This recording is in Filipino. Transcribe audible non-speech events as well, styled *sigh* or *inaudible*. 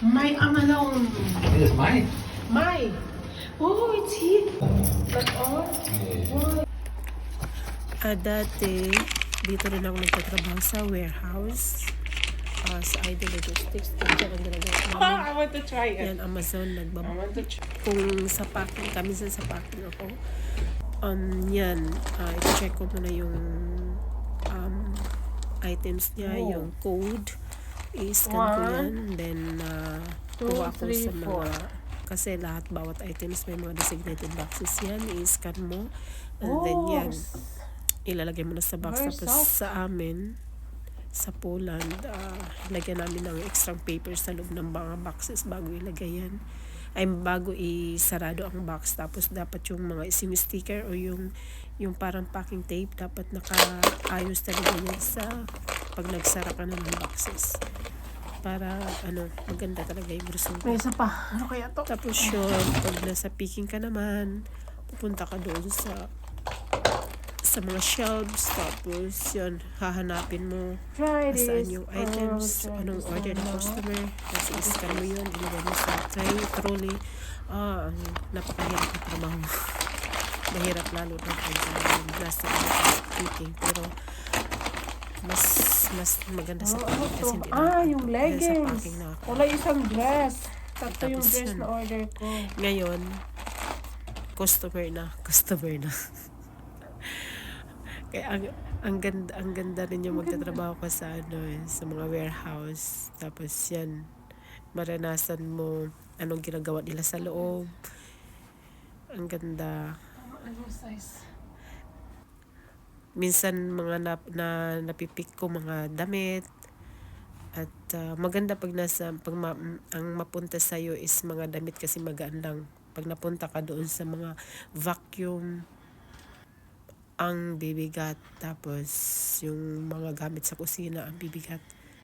My amalong. It is mine. My. Oh, it's here. But all. Yeah. Ah, dati, dito rin ako nagtatrabaho sa warehouse. Ah, sa Idol Logistics. Ang ginagawa *laughs* Ah, namin. I want to try it. Yan, Amazon, I nagbab want to try. kung sa packing, kami sa sa packing ako, um, yan, uh, i-check ko muna yung um, items niya, Oh. yung code, i-scan ko yan, then uh, two, kuha ko three, sa mga, four. kasi lahat, bawat items may mga designated boxes yan, i-scan mo, and then Oh, yan, ilalagay mo na sa box. Tapos soft. sa amin, sa Poland, ah, lagyan namin ng extra paper sa loob ng mga boxes bago ilagay yan. Ay bago isarado ang box. Tapos dapat yung mga SIM sticker o yung yung parang packing tape dapat nakaayos talaga yan sa pag nagsara ka na ng boxes. Para ano, maganda talaga yung resulta. May isa pa. Ano kaya to? Tapos yun, pag nasa picking ka naman, pupunta ka doon sa sa mga shelves. Tapos yun, hahanapin mo saan yung Oh, items, try anong order ng customer. Tapos i-scan mo yun, ilagay mo sa tray, trolley. Ah, ang napakahirap na trabaho. *laughs* Mahirap lalo na pag uh, nasa picking. Pero mas mas maganda sa Oh, kasi hindi Ah, yung leggings. na ako. Wala isang dress. Tatlo yung dress yun. na order ko. Ngayon, customer na, customer na. *laughs* Kaya ang, ang ganda ang ganda rin yung magtatrabaho ka sa ano eh, sa mga warehouse. Tapos yan, maranasan mo anong ginagawa nila sa loob. Ang ganda. Ano size? Minsan mga na, na napipik ko mga damit. At ah, maganda pag nasa pag ma, ang mapunta sa is mga damit kasi magaan lang. Pag napunta ka doon sa mga vacuum ang bibigat tapos yung mga gamit sa kusina ang bibigat